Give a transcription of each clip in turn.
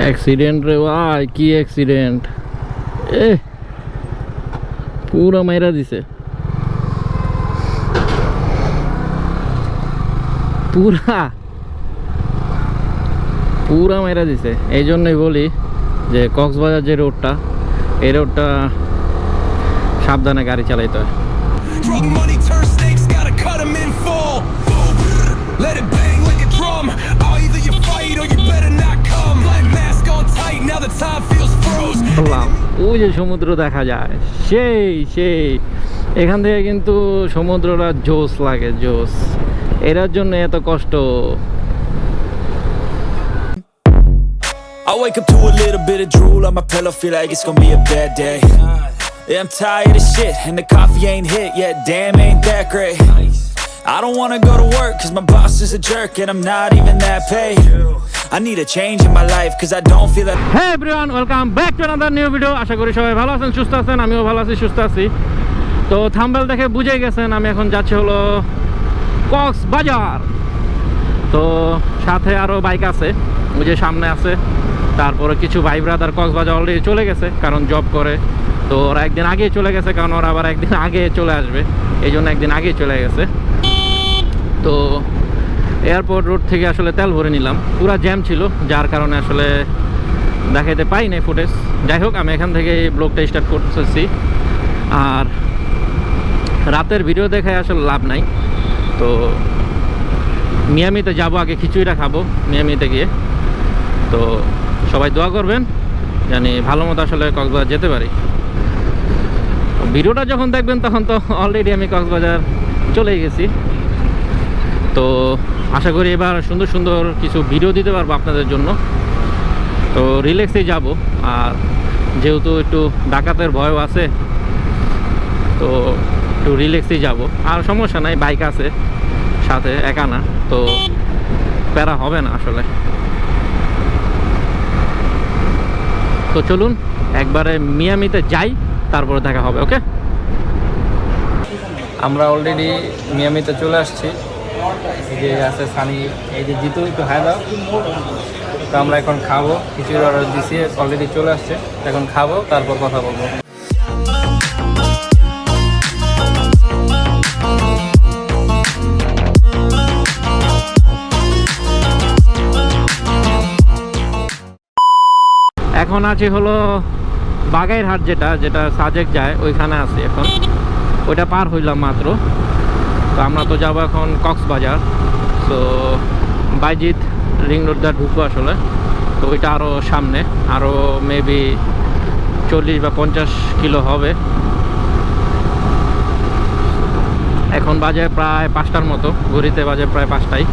Accident রে, ভাই, কি অ্যাক্সিডেন্ট এ, পুরো মাইরা দিছে। পুরা পুরা মাইরা দিছে। এই জন্যই বলি যে কক্সবাজার যে রোডটা এই রোডটা সাবধানে গাড়ি চালাইতে হয়। ওই যে সমুদ্র দেখা যায় সেই সেই এখান থেকে কিন্তু সমুদ্রটা জোস লাগে জোস এটার জন্য এত কষ্ট I wake up to a little bit of drool on my pillow, feel like it's gonna be a bad day. Yeah, I'm tired of shit, and the coffee ain't hit yet, damn, ain't that great. I don't wanna go to work, cause my boss is a jerk, and I'm not even that paid. I need a change in my life, cause I don't feel that. হ্যাঁ everyone welcome back to another new video আশা করি সবাই ভালো আছেন সুস্থ আছেন আমিও ভালো আছি সুস্থ আছি। তো থাম্বেল দেখে বুঝে গেছেন আমি এখন যাচ্ছি হলো কক্স বাজার তো সাথে আরও বাইক আছে যে সামনে আছে। তারপরে কিছু ভাই ব্রাদার কক্সবাজার অলরেডি চলে গেছে কারণ জব করে। তো ওরা একদিন আগে চলে গেছে কারণ ওরা আবার একদিন আগে চলে আসবে। এই জন্য একদিন আগে চলে গেছে। তো এয়ারপোর্ট রোড থেকে আসলে তেল ভরে নিলাম। পুরা জ্যাম ছিল, যার কারণে আসলে দেখাইতে পাই নাই ফুটেজ যাই হোক, আমি এখান থেকে ব্লগটা স্টার্ট করতেছি। আর রাতের ভিডিও দেখায় আসলে লাভ নাই। তো মিয়ামিতে যাব, আগে খিচুড়িটা খাব মিয়ামিতে গিয়ে। তো সবাই দোয়া করবেন, জানি ভালো মতো আসলে কক্সবাজার যেতে পারি। ভিডিওটা যখন দেখবেন, তখন তো অলরেডি আমি কক্সবাজার চলে গেছি। তো আশা করি এবার সুন্দর সুন্দর কিছু ভিডিও দিতে পারব আপনাদের জন্য। তো রিল্যাক্সেই যাব, আর যেহেতু একটু ডাকাতের ভয়ও আছে, তো একটু রিল্যাক্সেই যাব। আর সমস্যা নাই বাইক আছে, সাথে একা না, তো প্যারা হবে না আসলে। তো চলুন, একবারে মিয়ামিতে যাই, তারপরে দেখা হবে ওকে আমরা অলরেডি মিয়ামিতে চলে আসছি। এই যে আছে সানি, এই যে জিতু, একটু হাই দাও। তো আমরা এখন খাব। খিচুড়ি অর্ডার দিছি অলরেডি চলে আসছে। এখন খাব, তারপর কথা বলব। এখন আছে হলো বাগাইরহাট যেটা যেটা সাজেক যায়, ওইখানে আছি এখন। ওইটা পার হইলাম মাত্র। তো আমরা তো যাব এখন কক্সবাজার। তো বাইজিৎ রিং রোড দা ঢুকবো আসলে। তো ওইটা আরও সামনে আরও মেবি চল্লিশ বা পঞ্চাশ কিলো হবে। এখন বাজে প্রায় পাঁচটার মতো, ঘড়িতে বাজে প্রায় পাঁচটায়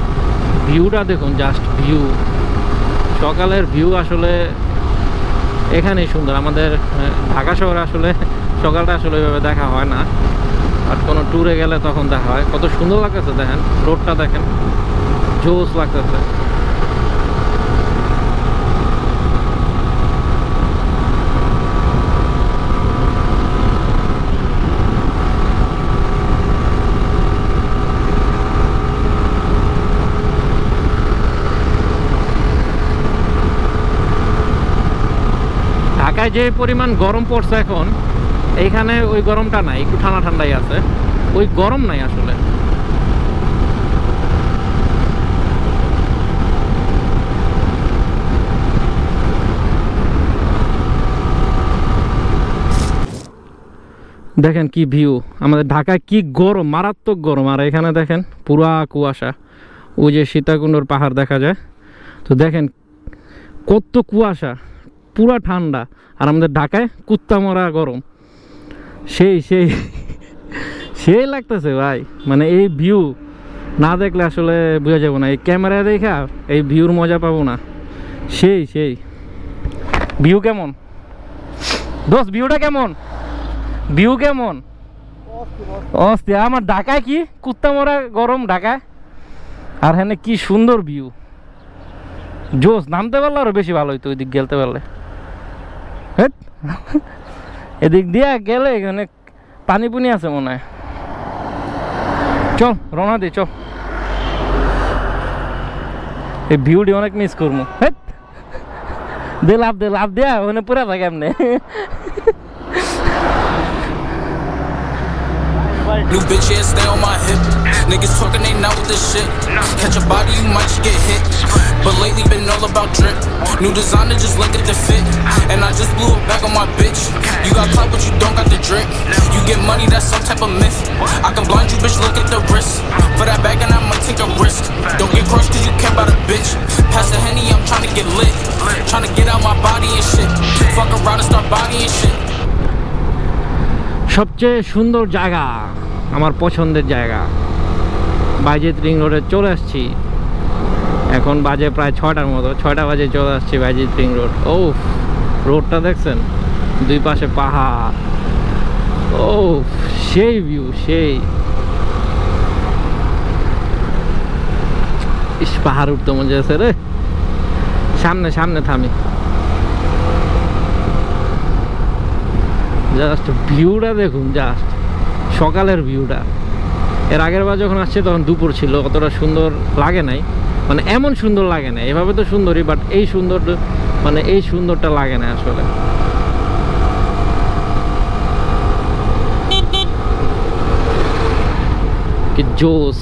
ভিউটা দেখুন জাস্ট ভিউ সকালের ভিউ আসলে এখানেই সুন্দর। আমাদের ঢাকা শহরে আসলে সকালটা আসলে ওইভাবে দেখা হয় না। আর কোনো ট্যুরে গেলে তখন দেখা হয়। কত সুন্দর লাগতেছে দেখেন রোডটা দেখেন। জোস লাগতেছে। ঢাকায় যে পরিমাণ গরম পড়ছে এখন এইখানে ওই গরমটা নাই, একটু ঠান্ডা ঠান্ডাই আছে। ওই গরম নাই আসলে। দেখেন কি ভিউ, আমাদের ঢাকায় কি গরম, মারাত্মক গরম। আর এখানে দেখেন পুরা কুয়াশা। ওই যে সীতাকুণ্ডর পাহাড় দেখা যায়। তো দেখেন কত কুয়াশা, পুরা ঠান্ডা। আর আমাদের ঢাকায় কুত্তা মরা গরম। সেই সেই সেই লাগতেছে ভাই। মানে এই ভিউ না দেখলে আসলে বোঝা যাব না। এই ক্যামেরায় দেখা, এই ভিউর মজা পাবো না। সেই সেই। ভিউ কেমন? দোষ ভিউটা কেমন? ভিউ কেমন? অস্থির আমার ঢাকায় কি? কুত্তা মরা গরম ঢাকায়? আর হ্যাঁ কি সুন্দর ভিউ জোস, নামতে পারলে আরও বেশি ভালো হইতো ওইদিক গেলতে পারলে। হেৎ। এদিক দিয়া গেলে এখানে পানি পুনি আছে মনে হয় চল রওনা দি, চল। এই ভিউটি অনেক মিস করব। দে লাভ দে লাভ দেয়া ওখানে পুরা থাকে এমনি। New bitch, yeah, stay on my hip. Niggas talking, they not with this shit. Catch a body, you might just get hit. But lately been all about drip. New designer, just look at the fit. And I just blew it back on my bitch. You got clout, but you don't got the drip. You get money, that's some type of myth. I can blind you, bitch, look at the wrist. For that bag, and I might take a risk. Don't get crushed, cause you care about a bitch. Pass the henny, I'm trying to get lit. Trying to get out my body and shit. Fuck around and start bodying shit. সবচেয়ে সুন্দর জায়গা, আমার পছন্দের জায়গা। বাইজিত ring রোডে চলে আসছি। এখন বাজে প্রায় ছটার মতো, ছয়টা বাজে চলে আসছি বাইজিত রিং রোড। ও রোডটা দেখছেন? দুই পাশে পাহাড়। ও সেই ভিউ সেই। ইস, পাহাড় উঠতে মজা আছে রে। সামনে সামনে থামি। জাস্ট ভিউটা দেখুন জাস্ট সকালের ভিউটা এর আগের বার যখন আসছে তখন দুপুর ছিল, অতটা সুন্দর লাগে নাই। মানে এমন সুন্দর লাগে না এভাবে তো সুন্দরই বাট এই সুন্দর মানে এই সুন্দরটা লাগে না আসলে। কি জোস।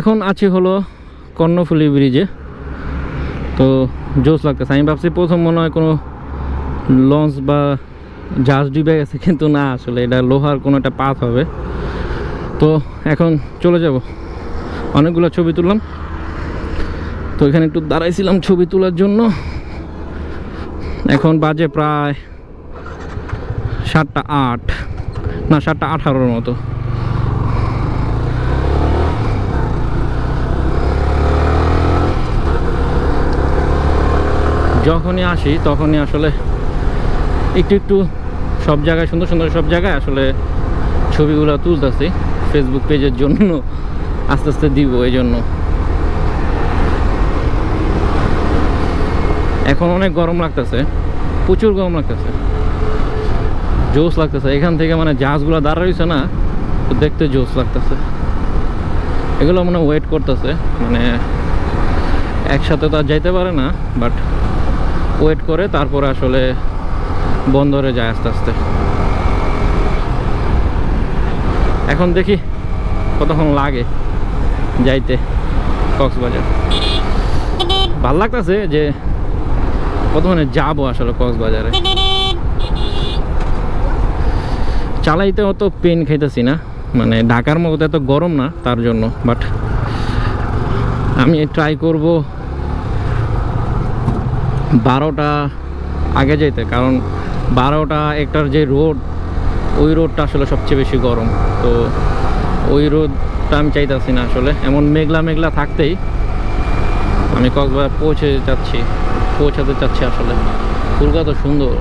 এখন আছি হলো কর্ণফুলি ব্রিজে তো জোস লাগতেছে। আমি ভাবছি প্রথম মনে হয় কোনো লঞ্চ বা জাহাজ ডুবে গেছে, কিন্তু না আসলে, এটা লোহার কোনো একটা পাত হবে। তো এখন চলে যাব। অনেকগুলো ছবি তুললাম। তো এখানে একটু দাঁড়াইছিলাম ছবি তোলার জন্য। এখন বাজে প্রায় সাতটা আট। না, সাতটা আঠারোর মতো। যখনই আসি, তখনই আসলে একটু একটু সব জায়গায়, সুন্দর সুন্দর সব জায়গায় আসলে ছবিগুলো তুলতেছি। ফেসবুক পেজের জন্য আস্তে আস্তে দিব এই জন্য এখন অনেক গরম লাগতেছে, প্রচুর গরম লাগতেছে। জোস লাগতেছে, এখান থেকে মানে জাহাজগুলো দাঁড়া রয়েছে না, তো দেখতে জোস লাগতেছে। এগুলো মানে ওয়েট করতেছে মানে একসাথে তো আর যাইতে পারে না বাট ওয়েট করে, তারপরে আসলে বন্দরে যায় আস্তে আস্তে। এখন দেখি কতক্ষণ লাগে যাইতে কক্সবাজার। ভালো লাগতেছে যে কতক্ষণে যাব আসলে কক্সবাজারে। চালাইতে অত পেন খাইতেছি না মানে ঢাকার মতো এত গরম না তার জন্য বাট আমি ট্রাই করব বারোটা আগে যেতে কারণ বারোটা একটার যে রোড, ওই রোডটা আসলে সবচেয়ে বেশি গরম। তো ওই রোডটা আমি চাইতেছি না আসলে। এমন মেঘলা মেঘলা থাকতেই আমি কক্সবাজার পৌঁছে যাচ্ছি, পৌঁছাতে চাচ্ছি আসলে। ফুলকা তো সুন্দর।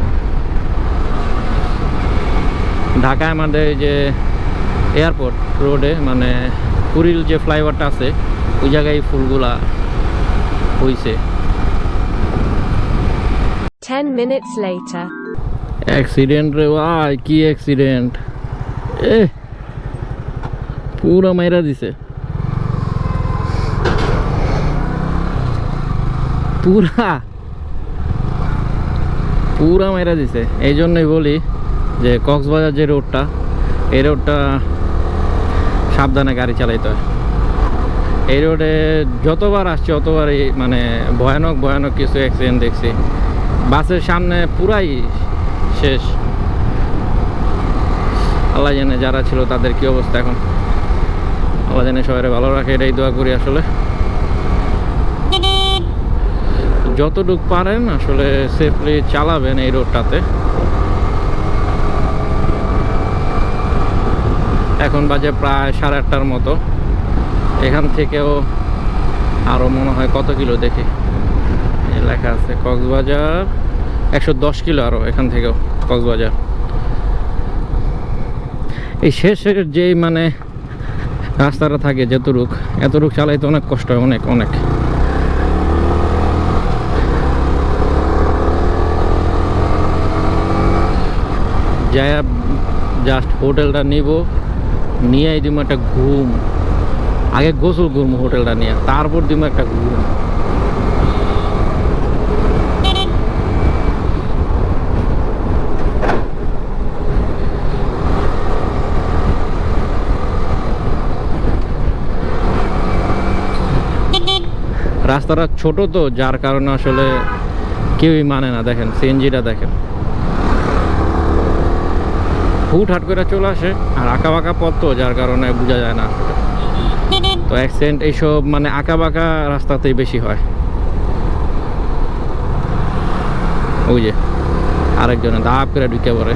ঢাকায় আমাদের এই যে এয়ারপোর্ট রোডে মানে পুরীর যে ফ্লাইওভারটা আছে, ওই জায়গায় ফুলগুলা হইছে। 10 minutes later. অ্যাক্সিডেন্ট রে ভাই, কি অ্যাক্সিডেন্ট এ, পুরো মাইরা দিছে। পুরা পুরা মাইরা দিছে। এই জন্যই বলি যে কক্সবাজার যে রোডটা এই রোডটা সাবধানে গাড়ি চালাইতে হয়। এই রোডে যতবার আসছি, অতবারই মানে ভয়ানক ভয়ানক কিছু অ্যাক্সিডেন্ট দেখছি। বাসের সামনে পুরাই শেষ। আল্লাহ জানে যারা ছিল তাদের কি অবস্থা এখন। আল্লাহ জানে সবাই ভালো রাখে, এটাই দোয়া করি আসলে। যতটুক পারেন আসলে সেফলি চালাবেন এই রোডটাতে এখন বাজে প্রায় সাড়ে আটটার মতো। এখান থেকেও আরও মনে হয় কত কিলো দেখি। লেখা আছে, কক্সবাজার একশো দশ কিলো আরও এখান থেকেও কক্সবাজার। এই শেষের যেই মানে রাস্তাটা থাকে যতটুক, এতটুক চালাইতে অনেক কষ্ট হয়, অনেক অনেক। যায় জাস্ট হোটেলটা নিব, নিয়ে দিব একটা ঘুম। আগে গোসল ঘুম হোটেলটা নিয়ে, তারপর দিব একটা ঘুম। রাস্তাটা ছোট তো, যার কারণে আসলে কেউই মানে না। দেখেন, সিএনজিটা দেখেন। হুট হাট করে চলে আসে, আর আঁকা বাঁকা পথ তো, যার কারণে বোঝা যায় না। তো অ্যাক্সিডেন্ট এইসব মানে আঁকা বাঁকা রাস্তাতেই বেশি হয়। ওই যে, আরেকজনে দাপ করে ঢুকে পড়ে।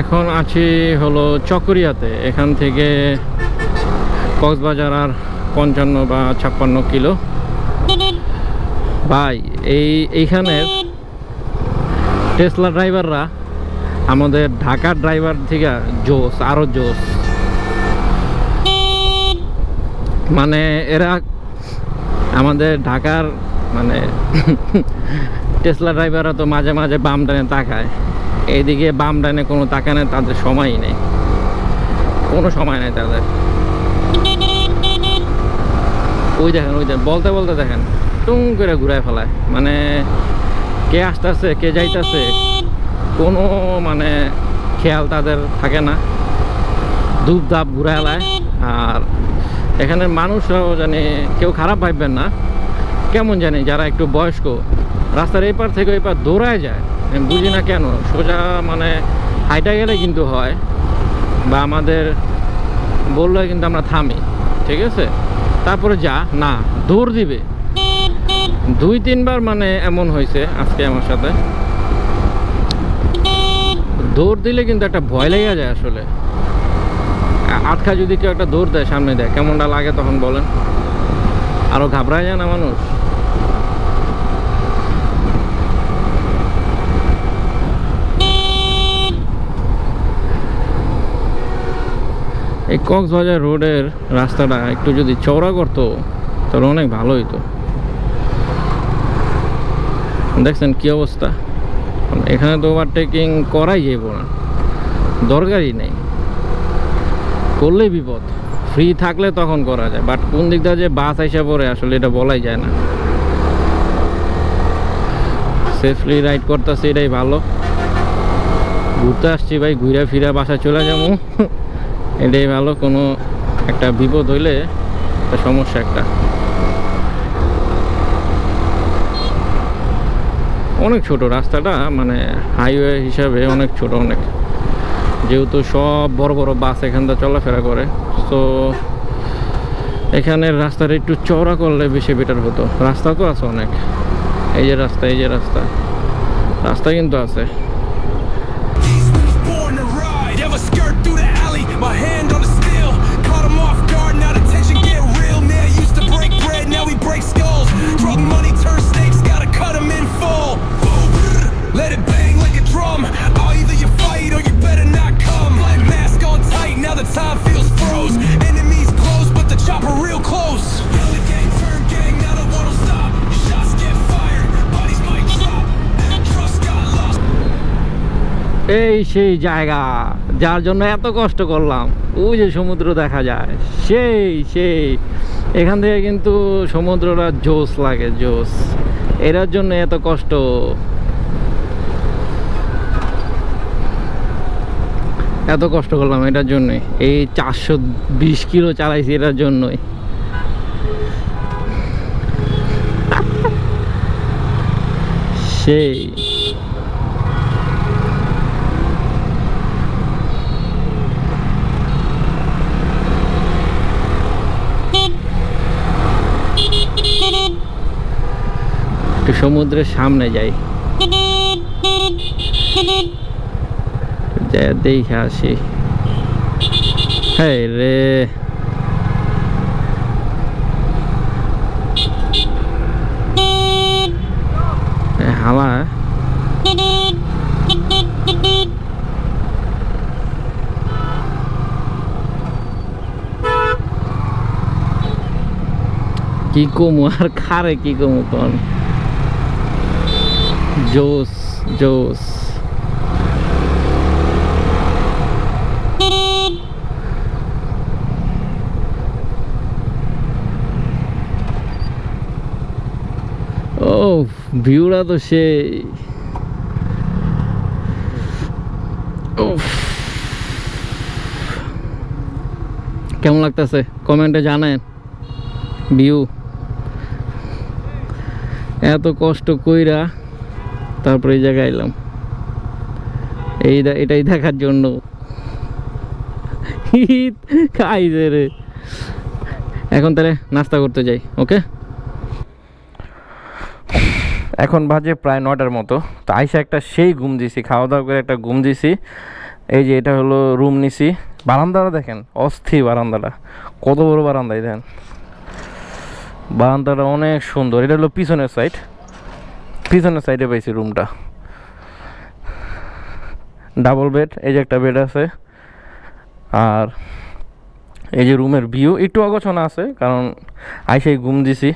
এখন আছি হলো চকরিয়াতে। এখান থেকে কক্সবাজার আর পঞ্চান্ন বা ছাপ্পান্ন কিলো। ভাই, এই, এইখানের টেসলা ড্রাইভাররা আমাদের ঢাকার ড্রাইভার থেকে জোস আরও জোস। মানে এরা আমাদের ঢাকার মানে টেসলা ড্রাইভাররা তো মাঝে মাঝে বাম ডানে তাকায়। এইদিকে বাম ডানে কোনো তাকানে তাদের সময়ই নেই। কোনো সময় নেই তাদের। ওই দেখেন ওই দেখেন, বলতে বলতে দেখেন, টুং করে ঘুরায় ফেলায়। মানে কে আসতেছে, কে যাইতেছে, কোনো মানে খেয়াল তাদের থাকে না। ধূপ ধাপ ঘুরায় ফেলায়। আর এখানের মানুষরাও জানি কেউ খারাপ ভাববেন না। কেমন জানি যারা একটু বয়স্ক, রাস্তার এই পার থেকে ওই পার দৌড়ায় যায়। বুঝি না কেন, সোজা মানে হাইটা গেলে কিন্তু হয়, বা আমাদের বললে কিন্তু আমরা থামি, ঠিক আছে? তারপরে যা, না, দৌড় দিবে। দুই, তিনবার মানে এমন হয়েছে আজকে আমার সাথে। দৌড় দিলে কিন্তু একটা ভয় লেগে যায় আসলে। আটকা যদি কেউ একটা দৌড় দেয় সামনে দেয়, কেমনটা লাগে তখন বলেন। আরও ঘাবড়ায় যায় না মানুষ। এই কক্সবাজার রোডের রাস্তাটা একটু যদি চওড়া করতো, তাহলে অনেক ভালো হইতো। দেখছেন কি অবস্থা? এখানে তো ওভারটেকিং করাই যাইব না। দরকারই নেই। করলেই বিপদ। ফ্রি থাকলে তখন করা যায় বাট কোন দিকটা যে বাস আইসা পড়ে, আসলে এটা বলাই যায় না। সেফলি রাইড করতেছে, এটাই ভালো। ঘুরতে আসছি ভাই, ঘুরে ফিরে বাসা চলে যাব। এটাই ভালো, কোনো একটা বিপদ হইলে সমস্যা একটা। অনেক ছোট, রাস্তাটা মানে হাইওয়ে হিসাবে অনেক ছোট অনেক। যেহেতু সব বড় বড় বাস এখান থেকে চলাফেরা করে, তো এখানের রাস্তাটা একটু চওড়া করলে বেশি বেটার হতো। রাস্তা তো আছে অনেক। এই যে রাস্তা, এই যে রাস্তা। রাস্তা কিন্তু আছে। এই সেই জায়গা, যার জন্য এত কষ্ট করলাম। ওই যে সমুদ্র দেখা যায়, সেই সেই। এখান থেকে কিন্তু সমুদ্রটা জোস লাগে জোস এটার জন্য এত কষ্ট। এত কষ্ট করলাম এটার জন্যই। এই চারশো বিশ কিলো চালাইছি এটার জন্যই। সেই একটু সমুদ্রের সামনে যাই। দেখে আসি। হ্যাঁ রে। হালা কি কমু আর খারে কি কমু কোন? জোস জোস। ও ভিউটা তো সেই। কেমন লাগতেছে? কমেন্টে জানেন ভিউ। এত কষ্ট কইরা তারপরে এই জায়গায় এলাম। এই এটাই দেখার জন্য। খাইছে রে। এখন তাহলে নাস্তা করতে যাই, ওকে? এখন বাজে প্রায় নটার মতো। তো আইসা একটা সেই ঘুম দিছি খাওয়া দাওয়া করে একটা ঘুম দিছি। এই যে এটা হলো রুম নিছি। বারান্দাটা দেখেন, অস্থির বারান্দাটা। কত বড় বারান্দায় দেখেন। বারান্দাটা অনেক সুন্দর। এটা হলো পিছনের সাইড পিছনের সাইডে পাইছি রুমটা ডাবল বেড এই যে একটা বেড আছে। আর এই যে রুমের ভিউ একটু অগোছনা আছে, কারণ আইসাই ঘুম দিছি।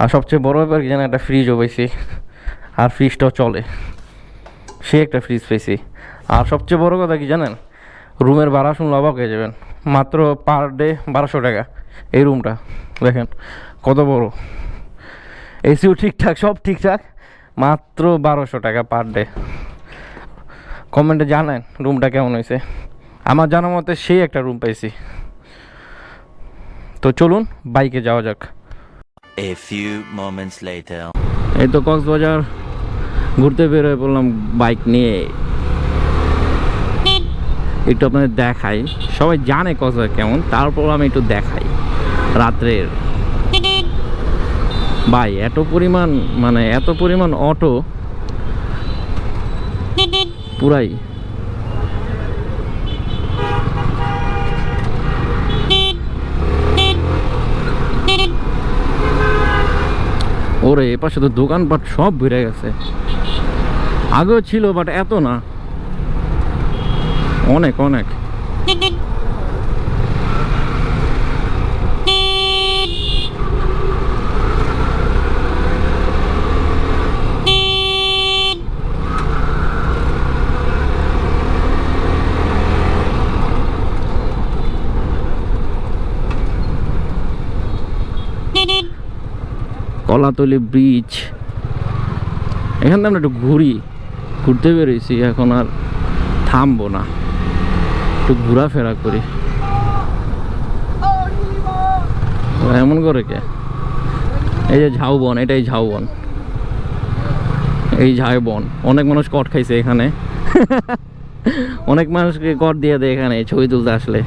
আর সবচেয়ে বড় ব্যাপার কি জানেন, একটা ফ্রিজও পাইছি। আর ফ্রিজটাও চলে। সে একটা ফ্রিজ পেয়েছি আর সবচেয়ে বড় কথা কি জানেন রুমের ভাড়া শুনলে অবাক হয়ে যাবেন। মাত্র পার ডে বারোশো টাকা। এই রুমটা দেখেন, কত বড়। এসিও ঠিকঠাক সব ঠিকঠাক? মাত্র বারোশো টাকা পার ডে কমেন্টে জানেন রুমটা কেমন হয়েছে? আমার জানা মতে সেই একটা রুম পাইছি তো চলুন বাইকে যাওয়া যাক। A few moments later. এই তো কক্সবাজার ঘুরতে বেরোয় বললাম বাইক নিয়ে। একটু আপনাদের দেখাই। সবাই জানে কক্সবাজার কেমন তারপর আমি একটু দেখাই। রাত্রের ভাই, এত পরিমাণ মানে এত পরিমাণ অটো পুরাই। ওরে, এ পাশে তো দোকানপাট সব বেড়ে গেছে। আগেও ছিল বাট এত না। অনেক অনেক। কলাতলি ব্রিজ এখান থেকে আমরা একটু ঘুরি, ঘুরতে বেরিয়েছি এখন আর থামবো না। একটু ঘোরাফেরা করি। এমন করে কে? এই যে ঝাউবন, এটাই ঝাউবন। এই ঝাউবন, অনেক মানুষ কট খাইছে এখানে। অনেক মানুষকে কট দিয়ে দেয় এখানে ছবি তুলতে আসলে।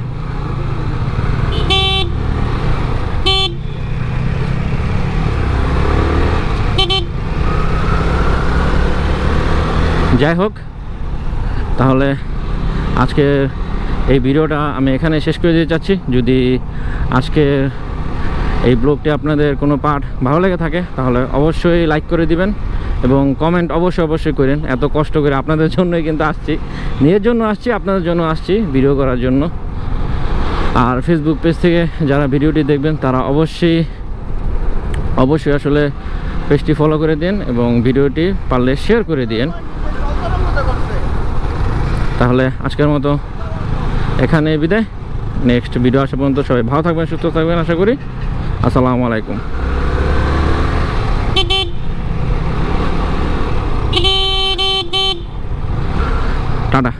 যাই হোক, তাহলে আজকে এই ভিডিওটা আমি এখানে শেষ করে দিতে চাচ্ছি। যদি আজকে এই ব্লগটি আপনাদের কোনো পার্ট ভালো লেগে থাকে, তাহলে অবশ্যই লাইক করে দিবেন এবং কমেন্ট অবশ্যই অবশ্যই করেন। এত কষ্ট করে আপনাদের জন্যই কিন্তু আসছি, নিজের জন্য আসছি, আপনাদের জন্য আসছি ভিডিও করার জন্য। আর ফেসবুক পেজ থেকে যারা ভিডিওটি দেখবেন, তারা অবশ্যই অবশ্যই আসলে পেজটি ফলো করে দিন এবং ভিডিওটি পারলে শেয়ার করে দিন। তাহলে আজকের মতো এখানে বিদায়। নেক্সট ভিডিও আসা পর্যন্ত সবাই ভালো থাকবেন, সুস্থ থাকবেন, আশা করি। আসসালামু আলাইকুম। টাটা।